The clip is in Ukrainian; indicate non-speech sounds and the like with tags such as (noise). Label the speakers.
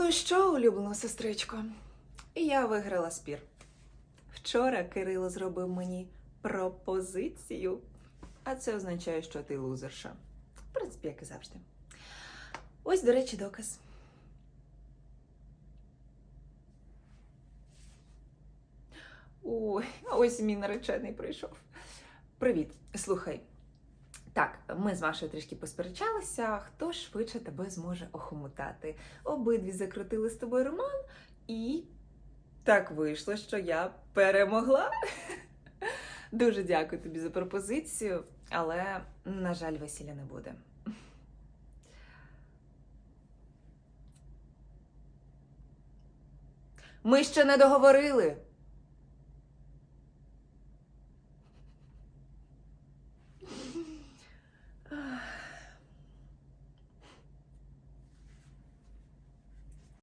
Speaker 1: Ну що, улюблена сестричко, я виграла спір. Вчора Кирило зробив мені пропозицію, а це означає, що ти лузерша. В принципі, як і завжди. Ось, до речі, доказ. Ой, ось мій наречений прийшов. Привіт, слухай. Ми з Машою трішки посперечалися, хто швидше тебе зможе охомутати. Обидві закрутили з тобою роман, і так вийшло, що я перемогла. (laughs) Дуже дякую тобі за пропозицію, але, на жаль, весілля не буде. Ми ще не договорили.